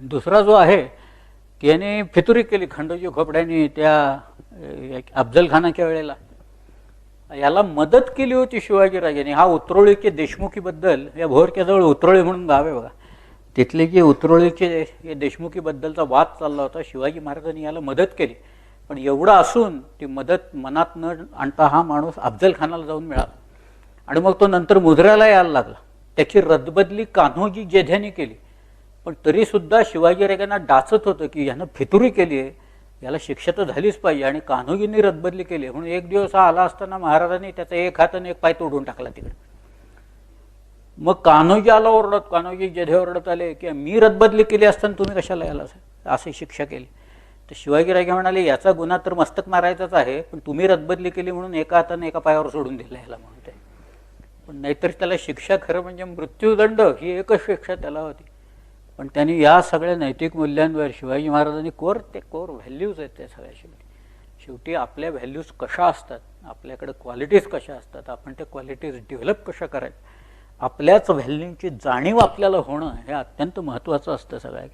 आणि दुसरा जो आहे की याने फितुरी केली खंडोजी खोपड्यांनी त्या अफजलखानाच्या अफजल खानाच्या वेळेला. याला मदत केली होती शिवाजीराजांनी. हा उतरोळीचे देशमुखीबद्दल या भोरक्याजवळ उतरोळी म्हणून गाव आहे बघा. तिथले जे उतरोळीचे या देशमुखीबद्दलचा वाद चालला होता शिवाजी महाराजांनी याला मदत केली. पण एवढं असून ती मदत मनात न आणता हा माणूस अफजल खानाला जाऊन मिळाला. आणि मग तो नंतर मुजऱ्याला यायला लागला. त्याची रदबदली कान्होजी जेध्याने केली. पण तरीसुद्धा शिवाजीराजांना डाचत होतं की ह्यानं फितुरी केली आहे. याला शिक्षा तर झालीच पाहिजे आणि कान्होजींनी रदबदली केली. म्हणून एक दिवस हा आला असताना महाराजांनी त्याचा एक हात आणि एक पाय तोडून टाकला तिकडे. मग कान्होजी आला ओरडत. कान्होजी जेधे ओरडत आले की मी रदबदली केली असताना तुम्ही कशाला याला अशी शिक्षा केली. तर शिवाजीराजे म्हणाले याचा गुन्हा तर मस्तक मारायचाच आहे पण तुम्ही रदबदली केली म्हणून एका हाताने एका पायावर सोडून दिलं याला म्हणते पण नाहीतर त्याला शिक्षा खरं म्हणजे मृत्यूदंड ही एकच शिक्षा त्याला होती. पण त्यांनी या सगळ्या नैतिक मूल्यांवर शिवाजी महाराजांनी कोर ते कोर व्हॅल्यूज आहेत त्या सगळ्या शेवटी. शेवटी आपल्या व्हॅल्यूज कशा असतात? आपल्याकडे क्वालिटीज कशा असतात? आपण त्या क्वालिटीज डेव्हलप कशा करायच्या? आपल्याच व्हॅल्यूची जाणीव आपल्याला होणं हे अत्यंत महत्त्वाचं असतं सगळ्या